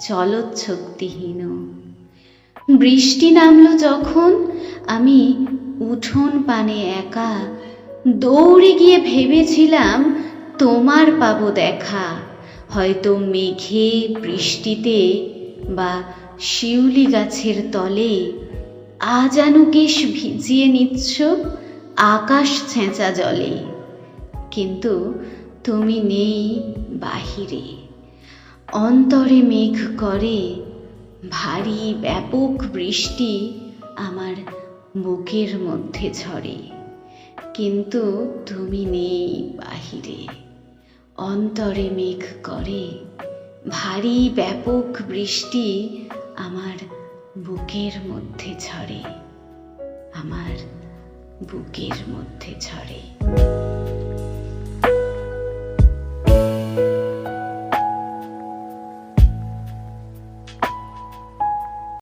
চলচ্ছক্তিহীন। বৃষ্টি নামলো যখন, আমি উঠোন পানে একা দৌড়ে গিয়ে ভেবেছিলাম, তোমার পাবো দেখা। হয়তো মেঘে, বৃষ্টিতে বা শিউলি গাছের তলে আজানুকেশ ভিজিয়ে নিচ্ছ আকাশ ছেঁচা জলে। কিন্তু তুমি নেই বাহিরে। অন্তরে মেঘ করে, ভারী ব্যাপক বৃষ্টি আমার বুকের মধ্যে ঝরে। কিন্তু তুমি নেই বাহিরে। অন্তরে মেঘ করে, ভারী ব্যাপক বৃষ্টি আমার বুকের মধ্যে ঝরে। আমার বুকের মধ্যে ঝরে।